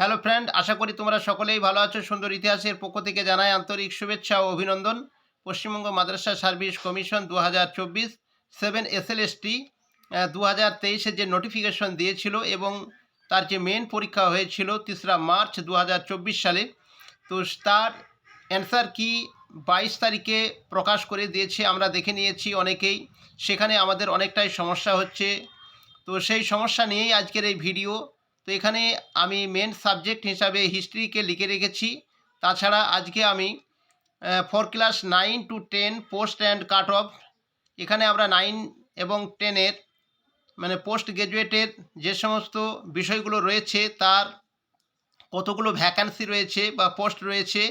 Hello friend আশা করি তোমরা সকলেই ভালো আছো। সুন্দর ইতিহাসের পক্ষ থেকে জানাই আন্তরিক শুভেচ্ছা ও অভিনন্দন। পশ্চিমবঙ্গ মাদ্রাসা সার্ভিস কমিশন দু হাজার চব্বিশ seven S L S T দু হাজার তেইশে যে নোটিফিকেশন দিয়েছিল এবং তার যে মেন পরীক্ষা হয়েছিল তেসরা মার্চ দু হাজার চব্বিশ সালে, তো তার অ্যান্সার কি বাইশ তারিখে প্রকাশ করে দিয়েছে আমরা দেখে নিয়েছি অনেকেই। সেখানে আমাদের অনেকটাই সমস্যা হচ্ছে। তো সেই সমস্যা নিয়েই আজকের এই ভিডিও তো এখানে আমি মেন সাবজেক্ট হিসাবে হিস্ট্রিকে লিখে রেখেছি। তাছাড়া আজকে আমি four class nine to ten post and cut off এখানে আমরা নাইন এবং টেনের মানে পোস্ট গ্র্যাজুয়েটের যে সমস্ত বিষয়গুলো রয়েছে, তার কতগুলো ভ্যাকান্সি রয়েছে বা পোস্ট রয়েছে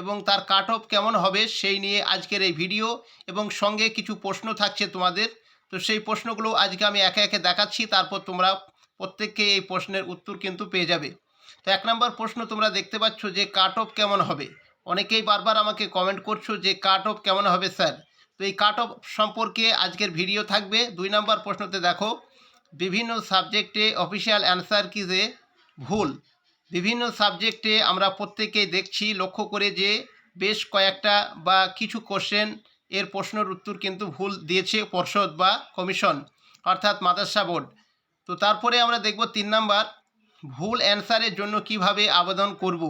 এবং তার কাট অফ কেমন হবে সেই নিয়ে আজকের এই ভিডিও এবং সঙ্গে কিছু প্রশ্ন থাকছে তোমাদের। তো সেই প্রশ্নগুলো আজকে আমি একে একে দেখাচ্ছি, তারপর তোমরা প্রত্যেককে এই প্রশ্নের উত্তর কিন্তু পেয়ে যাবে। তো এক নম্বর প্রশ্ন তোমরা দেখতে পাচ্ছ যে কাট অফ কেমন হবে? অনেকেই বারবার আমাকে কমেন্ট করছ যে কাট অফ কেমন হবে স্যার তো এই কাট অফ সম্পর্কে আজকের ভিডিও থাকবে। দুই নম্বর প্রশ্নতে দেখো, বিভিন্ন সাবজেক্টে অফিসিয়াল অ্যান্সার কি যে? ভুল। বিভিন্ন সাবজেক্টে আমরা প্রত্যেকেই দেখছি, লক্ষ্য করে যে, বেশ কয়েকটা বা কিছু কোশ্চেন এর প্রশ্নের উত্তর কিন্তু ভুল দিয়েছে পর্ষদ বা কমিশন অর্থাৎ মাদ্রাসা বোর্ড। তো তারপরে আমরা দেখব তিন নাম্বার, ভুল অ্যান্সারের জন্য কীভাবে আবেদন করব?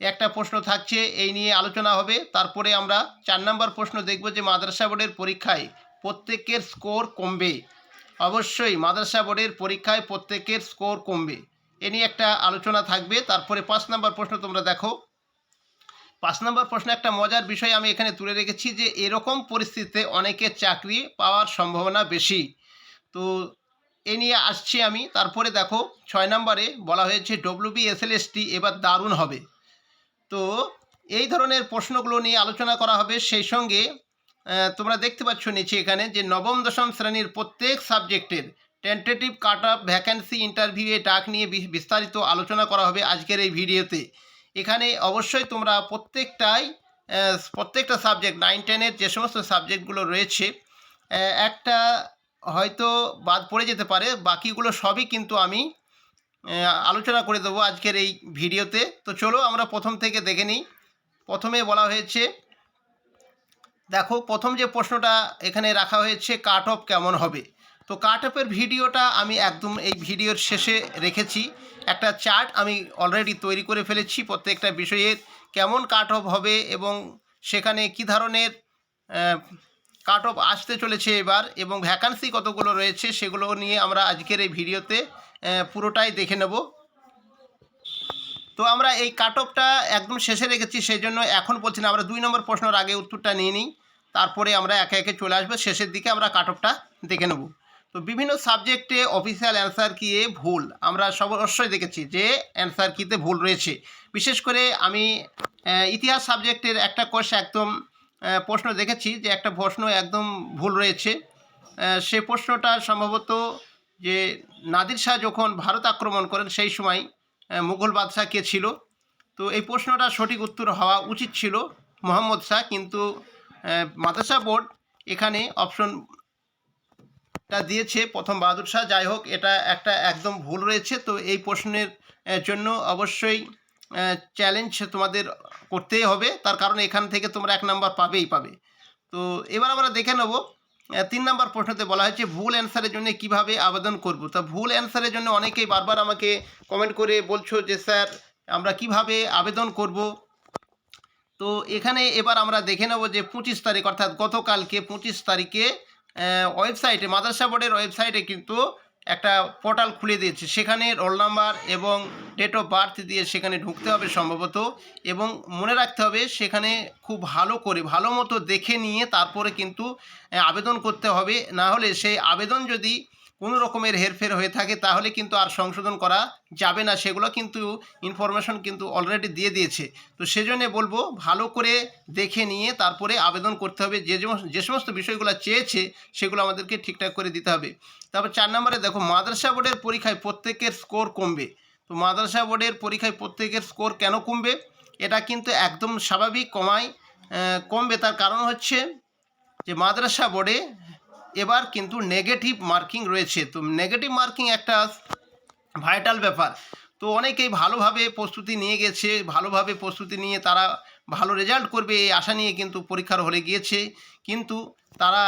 একটা প্রশ্ন থাকছে, এই নিয়ে আলোচনা হবে। তারপরে আমরা চার নাম্বার প্রশ্ন দেখব যে মাদ্রাসা বোর্ডের পরীক্ষায় প্রত্যেকের স্কোর কমবে। অবশ্যই মাদ্রাসা বোর্ডের পরীক্ষায় প্রত্যেকের স্কোর কমবে। এ নিয়ে একটা আলোচনা থাকবে। তারপরে পাঁচ নাম্বার প্রশ্ন তোমরা দেখো। পাঁচ নম্বর প্রশ্ন একটা মজার বিষয় আমি এখানে তুলে রেখেছি যে এরকম পরিস্থিতিতে অনেকের চাকরি পাওয়ার সম্ভাবনা বেশি। তো এ নিয়ে আসছি আমি। তারপরে দেখো, ছয় নম্বরে বলা হয়েছে ডব্লিউবি এসএলএসটি এবার দারুণ হবে। তো এই ধরনের প্রশ্নগুলো নিয়ে আলোচনা করা হবে। সেই সঙ্গে তোমরা দেখতে পাচ্ছ নিচে এখানে যে নবম, দশম শ্রেণির প্রত্যেক সাবজেক্টের টেন্টেটিভ কাট অফ ভ্যাকেন্সি ইন্টারভিউয়ে ডাক নিয়ে বিস্তারিত আলোচনা করা হবে আজকের এই ভিডিওতে। এখানে অবশ্যই তোমরা প্রত্যেকটাই প্রত্যেকটা সাবজেক্ট নাইন টেনের যে সমস্ত সাবজেক্টগুলো রয়েছে একটা হয়তো বাদ পড়ে যেতে পারে, বাকিগুলো সবই কিন্তু আমি আলোচনা করে দেবো আজকের এই ভিডিওতে। তো চলো আমরা প্রথম থেকে দেখে নিই। প্রথমে বলা হয়েছে, দেখো, প্রথম যে প্রশ্নটা এখানে রাখা হয়েছে, কাট অফ কেমন হবে? তো কাট অফের ভিডিওটা আমি একদম এই ভিডিওর শেষে রেখেছি। একটা চার্ট আমি অলরেডি তৈরি করে ফেলেছি প্রত্যেকটা বিষয়ের, কেমন কাট অফ হবে এবং সেখানে কি ধরনের কাট অফ আসতে চলেছে এবার এবং ভ্যাকান্সি কতগুলো রয়েছে সেগুলো নিয়ে আমরা আজকের এই ভিডিওতে পুরোটাই দেখে নেব। তো আমরা এই কাট অফটা একদম শেষে রেখেছি সেই জন্য এখন বলছি না, আমরা দুই নম্বর প্রশ্নের আগে উত্তরটা নিয়ে নিই। তারপরে আমরা একে একে চলে আসব, শেষের দিকে আমরা কাট অফটা দেখে নেব। তো বিভিন্ন সাবজেক্টে অফিসিয়াল অ্যান্সার কিয়ে ভুল? আমরা সব অবশ্যই দেখেছি যে অ্যান্সার কিতে ভুল রয়েছে। বিশেষ করে আমি ইতিহাস সাবজেক্টের একটা কোর্স একদম প্রশ্ন দেখেছি যে একটা প্রশ্ন একদম ভুল রয়েছে। সে প্রশ্নটা সম্ভবত যে নাদির শাহ যখন ভারত আক্রমণ করেন সেই সময় মুঘল বাদশাহ কে ছিল? তো এই প্রশ্নটা সঠিক উত্তর হওয়া উচিত ছিল মোহাম্মদ শাহ, কিন্তু মাদ্রাসা বোর্ড এখানে অপশনটা দিয়েছে প্রথম বাহাদুর শাহ। যাই হোক, এটা একটা একদম ভুল রয়েছে। তো এই প্রশ্নের জন্য অবশ্যই চ্যালেঞ্জ তোমাদের করতেই হবে। তার কারণ এখান থেকে তোমরা এক নাম্বার পাবেই পাবে। তো এবার আমরা দেখে নেব তিন নম্বর প্রশ্নতে বলা হয়েছে, ভুল অ্যান্সারের জন্য কীভাবে আবেদন করব? তা ভুল অ্যান্সারের জন্য অনেকেই বারবার আমাকে কমেন্ট করে বলছো যে, স্যার, আমরা কীভাবে আবেদন করব? তো এখানে এবার আমরা দেখে নেব যে, পঁচিশ তারিখ অর্থাৎ গতকালকে পঁচিশ তারিখে ওয়েবসাইটে মাদ্রাসা বোর্ডের ওয়েবসাইটে কিন্তু একটা পোর্টাল খুলে দিয়েছে। সেখানে রোল নাম্বার এবং ডেট অফ বার্থ দিয়ে সেখানে ঢুকতে হবে সম্ভবত এবং মনে রাখতে হবে সেখানে খুব ভালো করে, ভালো মতো দেখে নিয়ে তারপরে কিন্তু আবেদন করতে হবে। না হলে সেই আবেদন যদি কোনো রকমের হেরফের হয়ে থাকে, তাহলে কিন্তু আর সংশোধন করা যাবে না। সেগুলো কিন্তু ইনফরমেশন কিন্তু অলরেডি দিয়ে দিয়েছে। তো সেজন্য বলব, ভালো করে দেখে নিয়ে তারপরে আবেদন করতে হবে। যে যে সমস্ত বিষয়গুলো চেয়েছে, সেগুলো আমাদেরকে ঠিকঠাক করে দিতে হবে। তারপর চার নম্বরে দেখো, মাদ্রাসা বোর্ডের পরীক্ষায় প্রত্যেকের স্কোর কমবে। তো মাদ্রাসা বোর্ডের পরীক্ষায় প্রত্যেকের স্কোর কেন কমবে? এটা কিন্তু একদম স্বাভাবিক কমায় কমবে। তার কারণ হচ্ছে যে, মাদ্রাসা বোর্ডে এবার কিন্তু নেগেটিভ মার্কিং রয়েছে। তো নেগেটিভ মার্কিং একটা ভাইটাল ব্যাপার। তো অনেকেই ভালোভাবে প্রস্তুতি নিয়ে গেছে, ভালোভাবে প্রস্তুতি নিয়ে তারা ভালো রেজাল্ট করবে এই আশা নিয়ে কিন্তু পরীক্ষার হলে গিয়েছে। কিন্তু তারা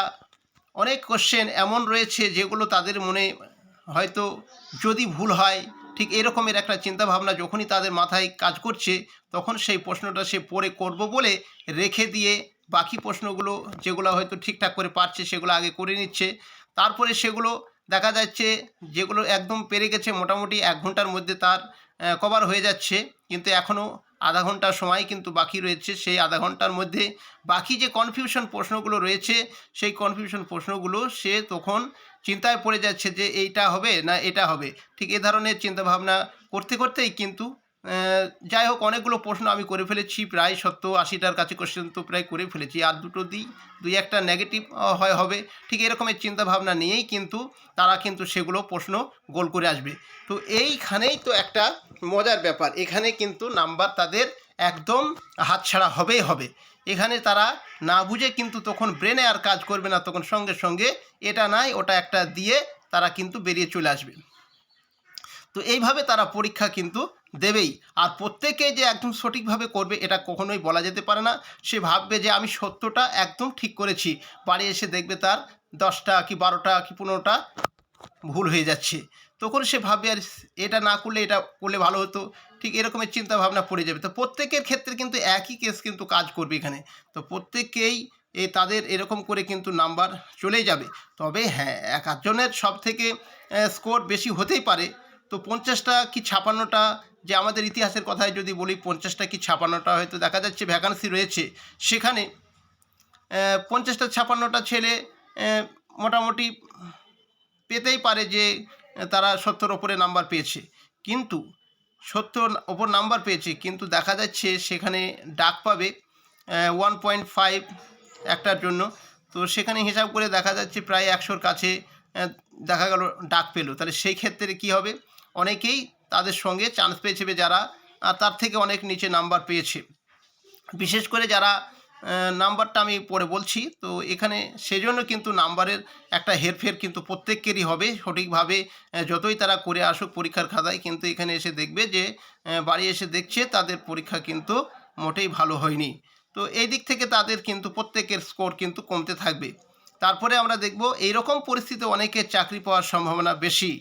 অনেক কোশ্চেন এমন রয়েছে যেগুলো তাদের মনে হয়তো যদি ভুল হয়, ঠিক এরকমের একটা চিন্তাভাবনা যখনই তাদের মাথায় কাজ করছে, তখন সেই প্রশ্নটা সে পড়ে করব বলে রেখে দিয়ে বাকি প্রশ্নগুলো যেগুলো হয়তো ঠিকঠাক করে পারছে সেগুলো আগে করে নিচ্ছে। তারপরে সেগুলো দেখা যাচ্ছে যেগুলো একদম পেরে গেছে মোটামুটি এক ঘণ্টার মধ্যে তার কভার হয়ে যাচ্ছে। কিন্তু এখনও আধা ঘণ্টার সময় কিন্তু বাকি রয়েছে। সেই আধা ঘণ্টার মধ্যে বাকি যে কনফিউশন প্রশ্নগুলো রয়েছে, সেই কনফিউশন প্রশ্নগুলো সে তখন চিন্তায় পড়ে যাচ্ছে যে এইটা হবে না এটা হবে। ঠিক এ ধরনের চিন্তাভাবনা করতে করতেই কিন্তু যাই হোক, অনেকগুলো প্রশ্ন আমি করে ফেলেছি, প্রায় সত্তর আশিটার কাছে কোশ্চেন তো প্রায় করে ফেলেছি। আর দুটো দিই, দুই একটা নেগেটিভ হয়, হবে। ঠিক এরকমের চিন্তাভাবনা নিয়েই কিন্তু তারা কিন্তু সেগুলো প্রশ্ন গোল করে আসবে। তো এইখানেই তো একটা মজার ব্যাপার। এখানে কিন্তু নাম্বার তাদের একদম হাতছাড়া হবেই হবে। এখানে তারা না বুঝে কিন্তু তখন ব্রেনে আর কাজ করবে না, তখন সঙ্গে সঙ্গে এটা নাই, ওটা একটা দিয়ে তারা কিন্তু বেরিয়ে চলে আসবে। তো এইভাবে তারা পরীক্ষা কিন্তু দেবেই। আর প্রত্যেকে যে একদম সঠিকভাবে করবে, এটা কখনোই বলা যেতে পারে না। সে ভাববে যে আমি সত্যটা একদম ঠিক করেছি। বাড়ি এসে দেখবে তার দশটা কি বারোটা কি পনেরোটা ভুল হয়ে যাচ্ছে। তখন সে ভাববে, আর, এটা না করলে এটা করলে ভালো হতো। ঠিক এরকমের চিন্তা ভাবনা পড়ে যাবে। তো প্রত্যেকের ক্ষেত্রে কিন্তু একই কেস কিন্তু কাজ করবে এখানে। তো প্রত্যেককেই এ তাদের এরকম করে কিন্তু নাম্বার চলেই যাবে। তবে হ্যাঁ এক আধজনের সব থেকে স্কোর বেশি হতেই পারে। তো পঞ্চাশটা কি ছাপান্নটা? যে আমাদের ইতিহাসের কথায় যদি বলি, পঞ্চাশটা কি ছাপান্নটা হয়তো দেখা যাচ্ছে ভ্যাকান্সি রয়েছে। সেখানে পঞ্চাশটা ছাপান্নটা ছেলে মোটামুটি পেতেই পারে যে তারা সত্তর ওপরে নাম্বার পেয়েছে। কিন্তু সত্তর ওপর নাম্বার পেয়েছে, কিন্তু দেখা যাচ্ছে সেখানে ডাক পাবে ওয়ান পয়েন্ট ফাইভ একটার জন্য। তো সেখানে হিসাব করে দেখা যাচ্ছে প্রায় একশোর কাছে দেখা গেল ডাক পেল। তাহলে সেই ক্ষেত্রে কি হবে? অনেকেই তাদের সঙ্গে চান্স পেয়েছে যারা তার থেকে অনেক নিচে নাম্বার পেয়েছে। বিশেষ করে যারা নাম্বারটা আমি পরে বলছি, তো এখানে সেজন্য কিন্তু নাম্বারের একটা হেরফের কিন্তু প্রত্যেকেরই হবে। সঠিকভাবে যতই তারা করে আসুক পরীক্ষার খাতায় কিন্তু এখানে এসে দেখবে যে বাড়ি এসে দেখছে তাদের পরীক্ষা কিন্তু মোটেই ভালো হয়নি। তো এই দিক থেকে তাদের কিন্তু প্রত্যেকের স্কোর কিন্তু কমতে থাকবে। তারপরে আমরা দেখব, এইরকম পরিস্থিতি অনেকের চাকরি পাওয়ার সম্ভাবনা বেশি।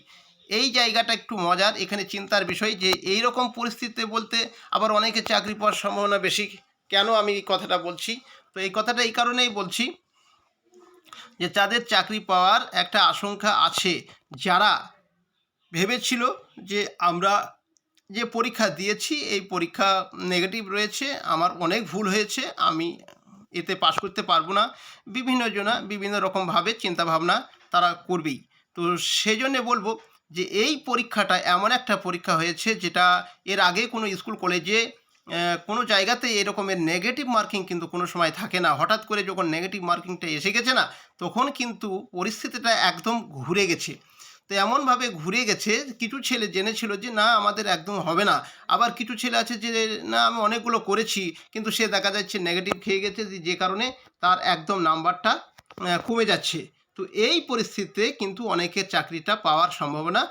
এই জায়গাটা একটু মজার, এখানে চিন্তার বিষয় যে এই রকম পরিস্থিতিতে বলতে আবার অনেকে চাকরি পাওয়ার সম্ভাবনা বেশি। কেন আমি এই কথাটা বলছি? তো এই কথাটা এই কারণেই বলছি যে যাদের চাকরি পাওয়ার একটা আশঙ্কা আছে, যারা ভেবেছিল যে আমরা যে পরীক্ষা দিয়েছি, এই পরীক্ষা নেগেটিভ রয়েছে, আমার অনেক ভুল হয়েছে, আমি এতে পাশ করতে পারব না। বিভিন্ন জনা বিভিন্ন রকমভাবে চিন্তাভাবনা তারা করবেই। তো সেই জন্যে বলব যে এই পরীক্ষাটা এমন একটা পরীক্ষা হয়েছে যেটা এর আগে কোনো স্কুল কলেজে কোনো জায়গাতে এরকমের নেগেটিভ মার্কিং কিন্তু কোনো সময় থাকে না। হঠাৎ করে যখন নেগেটিভ মার্কিংটা এসে গেছে না, তখন কিন্তু পরিস্থিতিটা একদম ঘুরে গেছে। তো এমনভাবে ঘুরে গেছে, কিছু ছেলে জেনেছিল যে, না, আমাদের একদম হবে না। আবার কিছু ছেলে আছে যে, না, আমি অনেকগুলো করেছি। কিন্তু সে দেখা যাচ্ছে নেগেটিভ খেয়ে গেছে, যে- কারণে তার একদম নাম্বারটা কমে যাচ্ছে। তো এই পরিস্থিতিতে কিন্তু অনেকের চাকরিটা পাওয়ার সম্ভাবনা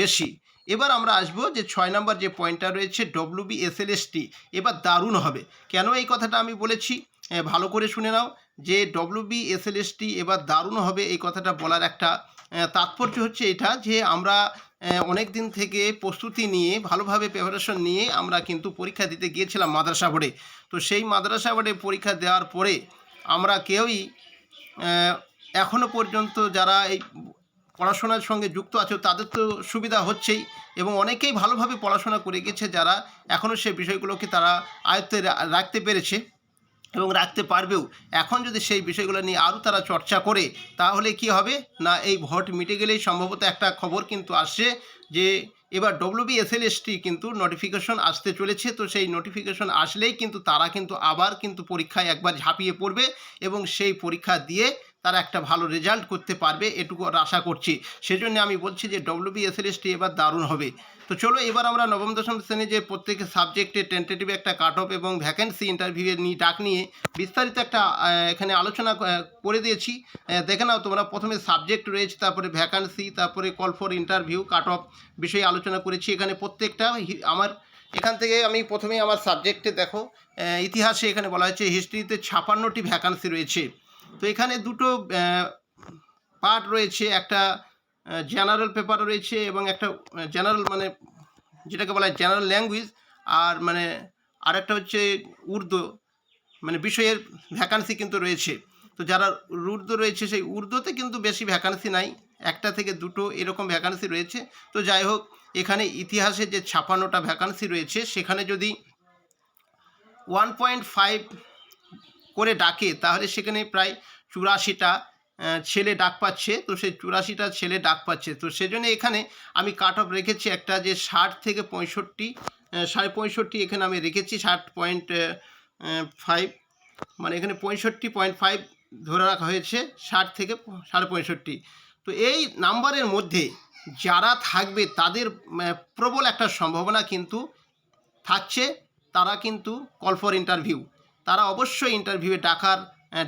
বেশি। এবার আমরা আসব যে ছয় নম্বর যে পয়েন্টটা রয়েছে W B S L S T এবার দারুণ হবে। কেন এই কথাটা আমি বলেছি? ভালো করে শুনে নাও যে W B S L S T এবার দারুণ হবে এই কথাটা বলার একটা তাৎপর্য হচ্ছে এটা যে আমরা অনেক দিন থেকে প্রস্তুতি নিয়ে, ভালোভাবে প্রিপারেশন নিয়ে আমরা কিন্তু পরীক্ষা দিতে গিয়েছিলাম মাদ্রাসা বোর্ডে। তো সেই মাদ্রাসা বোর্ডে পরীক্ষা দেওয়ার পরে আমরা কেউই আহ, এখনও পর্যন্ত যারা এই পড়াশোনার সঙ্গে যুক্ত আছে তাদের তো সুবিধা হচ্ছেই এবং অনেকেই ভালোভাবে পড়াশোনা করে গেছে যারা এখনও সে বিষয়গুলোকে তারা আয়ত্তে রাখতে পেরেছে এবং রাখতে পারবেও। এখন যদি সেই বিষয়গুলো নিয়ে আরও তারা চর্চা করে তাহলে কি হবে? না এই ভোট মিটে গেলেই সম্ভবত একটা খবর কিন্তু আসছে যে এবার ডব্লিউবি এসএলএসটি কিন্তু নোটিফিকেশন আসতে চলেছে। তো সেই নোটিফিকেশন আসলেই কিন্তু তারা কিন্তু আবার কিন্তু পরীক্ষায় একবার ঝাঁপিয়ে পড়বে এবং সেই পরীক্ষা দিয়ে তারা একটা ভালো রেজাল্ট করতে পারবে এটুকু আশা করছি। সেজন্য আমি বলছি যে ডব্লিউবি এসএলএসটি এবার দারুণ হবে। তো চলো এবার আমরা নবম, দশম শ্রেণির যে প্রত্যেক সাবজেক্টে টেন্টেটিভ একটা কাট অফ এবং ভ্যাকেন্সি ইন্টারভিউ নিয়ে ডাক নিয়ে বিস্তারিত একটা এখানে আলোচনা করে দিয়েছি। দেখে নাও তোমরা প্রথমে সাবজেক্ট রয়েছে তারপরে ভ্যাকান্সি তারপরে call for interview cut off বিষয়ে আলোচনা করেছি। এখানে প্রত্যেকটা আমার, এখান থেকে আমি প্রথমে আমার সাবজেক্টে দেখো ইতিহাসে এখানে বলা হয়েছে হিস্ট্রিতে ছাপান্নটি ভ্যাকান্সি রয়েছে। তো এখানে দুটো পার্ট রয়েছে। একটা জেনারেল পেপার রয়েছে এবং একটা জেনারেল মানে যেটাকে বলা হয় জেনারেল ল্যাঙ্গুয়েজ আর মানে আরেকটা হচ্ছে উর্দু মানে বিষয়ের ভ্যাকান্সি কিন্তু রয়েছে। তো যারা উর্দু রয়েছে, সেই উর্দুতে কিন্তু বেশি ভ্যাকান্সি নাই। একটা থেকে দুটো এরকম ভ্যাকান্সি রয়েছে। তো যাই হোক, এখানে ইতিহাসে যে ছাপানোটা ভ্যাকান্সি রয়েছে, সেখানে যদি ওয়ান পয়েন্ট ফাইভ করে ডাকে, তাহলে সেখানে প্রায় চুরাশিটা ছেলে ডাক পাচ্ছে। তো সেই চুরাশিটা ছেলে ডাক পাচ্ছে। তো সেজন্য এখানে আমি কাট অফ রেখেছি একটা যে ষাট থেকে পঁয়ষট্টি সাড়ে পঁয়ষট্টি এখানে আমি রেখেছি, ষাট পয়েন্ট ফাইভ মানে এখানে পঁয়ষট্টি পয়েন্ট ফাইভ ধরে রাখা হয়েছে, ষাট থেকে সাড়ে পঁয়ষট্টি। তো এই নাম্বারের মধ্যে যারা থাকবে তাদের প্রবল একটা সম্ভাবনা কিন্তু থাকছে, তারা কিন্তু কল ফর ইন্টারভিউ তারা অবশ্যই ইন্টারভিউয়ে ডাকার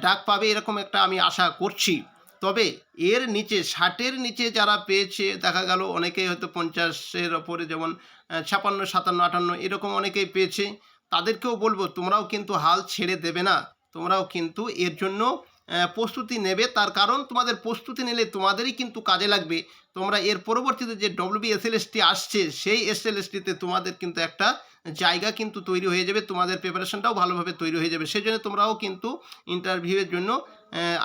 ডাক পাবে এরকম একটা আমি আশা করছি। তবে এর নিচে, ষাটের নিচে যারা পেয়েছে, দেখা গেল অনেকেই হয়তো পঞ্চাশের ওপরে যেমন ছাপান্ন, সাতান্ন, আটান্ন এরকম অনেকেই পেয়েছে, তাদেরকেও বলব, তোমরাও কিন্তু হাল ছেড়ে দেবে না। তোমরাও কিন্তু এর জন্য প্রস্তুতি নেবে, তার কারণ তোমাদের প্রস্তুতি নিলে তোমাদেরই কিন্তু কাজে লাগবে। তোমরা এর পরবর্তীতে যে ডব্লিউবি এসএলএসটি আসছে, সেই এসএলএসটিতে তোমাদের কিন্তু একটা জায়গা কিন্তু তৈরি হয়ে যাবে, তোমাদের প্রিপারেশনটাও ভালোভাবে তৈরি হয়ে যাবে। সেই জন্য তোমরাও কিন্তু ইন্টারভিউয়ের জন্য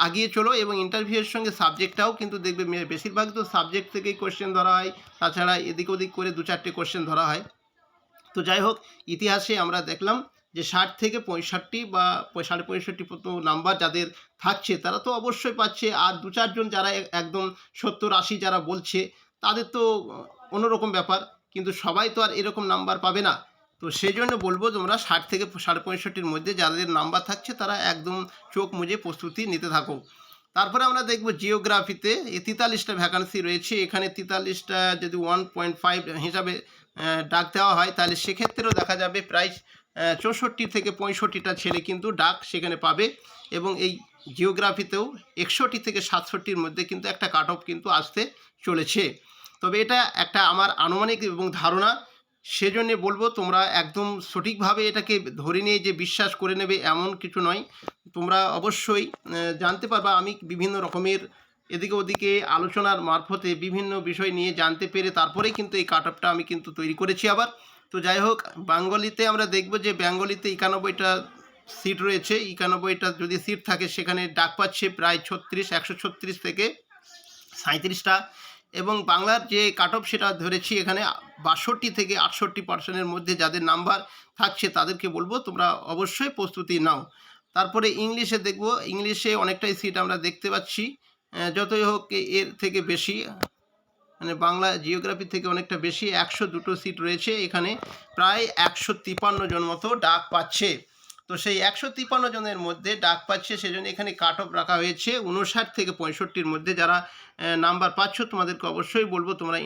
আগিয়ে চলো এবং ইন্টারভিউয়ের সঙ্গে সাবজেক্টটাও কিন্তু দেখবে। বেশিরভাগ তো সাবজেক্ট থেকেই কোশ্চেন ধরা হয়, তাছাড়া এদিক ওদিক করে দু চারটে কোশ্চেন ধরা হয়। তো যাই হোক, ইতিহাসে আমরা দেখলাম যে ষাট থেকে পঁয়ষট্টি বা সাড়ে পঁয়ষট্টি নাম্বার যাদের থাকছে, তারা তো অবশ্যই পাচ্ছে। আর দু চারজন যারা একদম সত্তর, আশি যারা বলছে, তাদের তো অন্যরকম ব্যাপার। কিন্তু সবাই তো আর এরকম নাম্বার পাবে না। তো সেই জন্য বলব তোমরা ষাট থেকে সাড়ে পঁয়ষট্টির মধ্যে যাদের নাম্বার থাকছে তারা একদম চোখ মুজে প্রস্তুতি নিতে থাকো। তারপরে আমরা দেখব জিওগ্রাফিতে এই তেতাল্লিশটা ভ্যাকান্সি রয়েছে। এখানে তেতাল্লিশটা যদি ওয়ান পয়েন্ট ফাইভ হিসাবে ডাক দেওয়া হয়, তাহলে সেক্ষেত্রেও দেখা যাবে প্রায় চৌষট্টি থেকে পঁয়ষট্টিটা ছেলে কিন্তু ডাক সেখানে পাবে এবং এই জিওগ্রাফিতেও একষট্টি থেকে সাতষট্টির মধ্যে কিন্তু একটা কাট অফ কিন্তু আসতে চলেছে। তবে এটা একটা আমার আনুমানিক এবং ধারণা সেজন্য বলব তোমরা একদম সঠিকভাবে এটাকে ধরে নিয়ে যে বিশ্বাস করে নেবে এমন কিছু নয়। তোমরা অবশ্যই জানতে পারবা আমি বিভিন্ন রকমের এদিকে ওদিকে আলোচনার মারফতে বিভিন্ন বিষয় নিয়ে জানতে পেরে তারপরেই কিন্তু এই কাট আমি কিন্তু তৈরি করেছি আবার। তো যাই হোক, বেঙ্গলিতে আমরা দেখব যে বেঙ্গলিতে একানব্বইটা সিট রয়েছে। একানব্বইটা যদি সিট থাকে সেখানে ডাক পাচ্ছে প্রায় ছত্রিশ, একশো ছত্রিশ থেকে সাঁত্রিশটা এবং বাংলার যে কাট অফ সেটা ধরেছি এখানে বাষট্টি থেকে আটষট্টি পার্সেন্টের মধ্যে যাদের নাম্বার থাকছে তাদেরকে বলব, তোমরা অবশ্যই প্রস্তুতি নাও। তারপরে ইংলিশে দেখব, ইংলিশে অনেকটাই সিট আমরা দেখতে পাচ্ছি। যতই হোক এর থেকে বেশি মানে বাংলা জিওগ্রাফি থেকে অনেকটা বেশি, একশো দুটো সিট রয়েছে। এখানে প্রায় একশো তিপান্ন জন মতো ডাক পাচ্ছে। তো সেই একশো তিপান্ন জনের মধ্যে ডাক পাচ্ছে সেজন্য এখানে কাট অফ রাখা হয়েছে। উনষাট থেকে পঁয়ষট্টির মধ্যে যারা নাম্বার পাচ্ছ তোমাদেরকে অবশ্যই বলব, তোমরা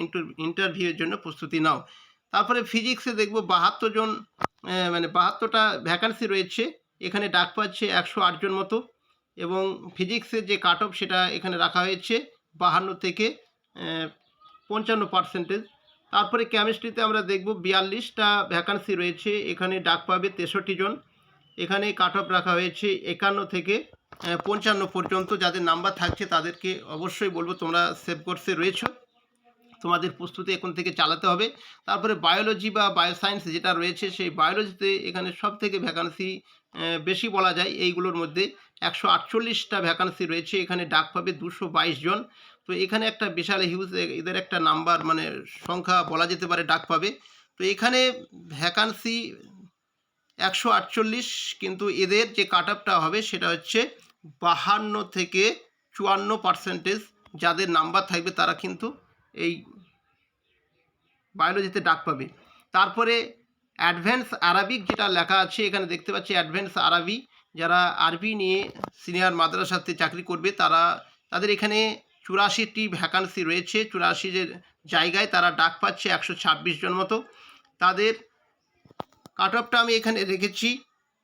ইন্টারভিউয়ের জন্য প্রস্তুতি নাও। তারপরে ফিজিক্সে দেখব বাহাত্তর জন মানে বাহাত্তরটা ভ্যাকান্সি রয়েছে। এখানে ডাক পাচ্ছে একশো জন মতো এবং ফিজিক্সের যে কাট অফ সেটা এখানে রাখা হয়েছে বাহান্ন থেকে পঞ্চান্ন পার্সেন্টেজ। তারপরে কেমিস্ট্রিতে আমরা দেখব বিয়াল্লিশটা ভ্যাকান্সি রয়েছে। এখানে ডাক পাবে তেষট্টি জন। এখানে কাট অফ রাখা হয়েছে। একান্ন থেকে পঞ্চান্ন পর্যন্ত যাদের নাম্বার থাকছে তাদেরকে অবশ্যই বলব তোমরা সেভ কোর্সে রয়েছো। তোমাদের প্রস্তুতি এখন থেকে চালাতে হবে। তারপরে বায়োলজি বা বায়োসায়েন্স যেটা রয়েছে, সেই বায়োলজিতে এখানে সব থেকে ভ্যাকান্সি বেশি বলা যায়। এইগুলোর মধ্যে একশো আটচল্লিশটা ভ্যাকান্সি রয়েছে। এখানে ডাক পাবে দুশো বাইশ জন। তো এখানে একটা বিশাল হিউজ এদের একটা নাম্বার মানে সংখ্যা বলা যেতে পারে, ডাক পাবে। তো এখানে ভ্যাকান্সি একশো আটচল্লিশ, কিন্তু এদের যে কাট আপটা হবে সেটা হচ্ছে বাহান্ন থেকে চুয়ান্ন পার্সেন্টেজ যাদের নাম্বার থাকবে তারা কিন্তু এই বায়োলজিতে ডাক পাবে। তারপরে অ্যাডভ্যান্স আরবিক যেটা লেখা আছে, এখানে দেখতে পাচ্ছি অ্যাডভ্যান্স আরবি যারা আরবি নিয়ে সিনিয়র মাদ্রাসাতে চাকরি করবে, তারা তাদের এখানে চুরাশিটি ভ্যাকান্সি রয়েছে চুরাশি যে জায়গায় তারা ডাক পাচ্ছে একশো ছাব্বিশ জন মতো। তাদের কাট অফটা আমি এখানে রেখেছি।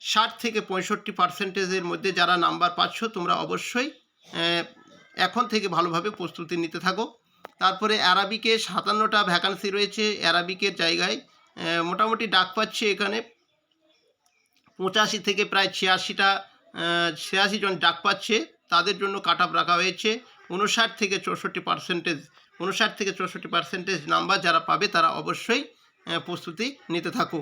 ষাট থেকে পঁয়ষট্টি পার্সেন্টেজের মধ্যে যারা নাম্বার পাচ্ছ, তোমরা অবশ্যই এখন থেকে ভালোভাবে প্রস্তুতি নিতে থাকো। তারপরে অ্যারাবিকে সাতান্নটা ভ্যাকান্সি রয়েছে। অ্যারাবিকের জায়গায় মোটামুটি ডাক পাচ্ছে এখানে। পঁচাশি থেকে প্রায় ছিয়াশিটা ছিয়াশি জন ডাক পাচ্ছে। তাদের জন্য কাট রাখা হয়েছে। উনষাট থেকে চৌষট্টি পার্সেন্টেজ উনষাট থেকে চৌষট্টি পার্সেন্টেজ নাম্বার যারা পাবে, তারা অবশ্যই প্রস্তুতি নিতে থাকো।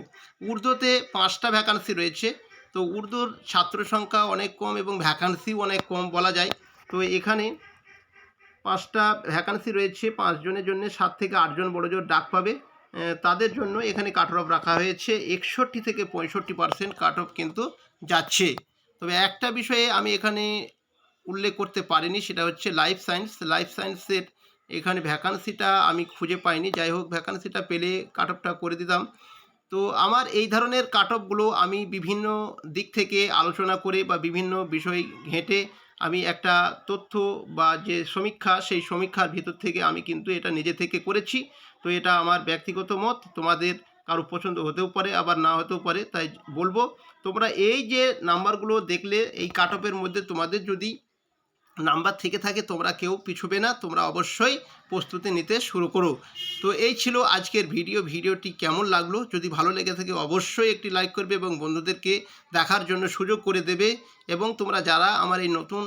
উর্দুতে পাঁচটা ভ্যাকান্সি রয়েছে। তো উর্দুর ছাত্র সংখ্যা অনেক কম এবং ভ্যাকান্সিও অনেক কম বলা যায়। তো এখানে পাঁচটা ভ্যাকান্সি রয়েছে। পাঁচজনের জন্য সাত থেকে আটজন বড় জোর ডাক পাবে। তাদের জন্য এখানে কাট অফ রাখা হয়েছে। একষট্টি থেকে পঁয়ষট্টি পার্সেন্ট কাট অফ কিন্তু যাচ্ছে। তবে একটা বিষয়ে আমি এখানে উল্লেখ করতে পারিনি, সেটা হচ্ছে লাইফ সায়েন্স লাইফ সায়েন্সের এখানে ভ্যাকান্সিটা আমি খুঁজে পাইনি। যাই হোক ভ্যাকান্সিটা পেলে কাট অফটা করে দিতাম। তো আমার এই ধরনের কাট অফগুলো আমি বিভিন্ন দিক থেকে আলোচনা করে বা বিভিন্ন বিষয় ঘেঁটে আমি একটা তথ্য বা যে সমীক্ষা, সেই সমীক্ষার ভিতর থেকে আমি কিন্তু এটা নিজে থেকে করেছি। তো এটা আমার ব্যক্তিগত মত, তোমাদের কারও পছন্দ হতেও পারে, আবার না হতেও পারে, তাই বলব। তোমরা এই যে নাম্বারগুলো দেখলে, এই কাট অফের মধ্যে তোমাদের যদি নাম্বার থেকে থাকে, তোমরা কেউ পিছুবে না, তোমরা অবশ্যই প্রস্তুতি নিতে শুরু করো। তো এই ছিল আজকের ভিডিও। ভিডিওটি কেমন লাগল? যদি ভালো লেগে থাকে, অবশ্যই একটি লাইক করবে এবং বন্ধুদেরকে দেখার জন্য সুযোগ করে দেবে। এবং তোমরা যারা আমার এই নতুন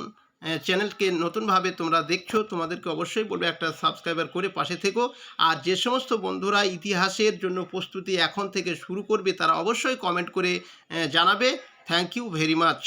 চ্যানেলকে নতুনভাবে তোমরা দেখছ, তোমাদেরকে অবশ্যই বলবে একটা সাবস্ক্রাইবার করে পাশে থেকো। আর যে সমস্ত বন্ধুরা ইতিহাসের জন্য প্রস্তুতি এখন থেকে শুরু করবে, তারা অবশ্যই কমেন্ট করে জানাবে। Thank you very much.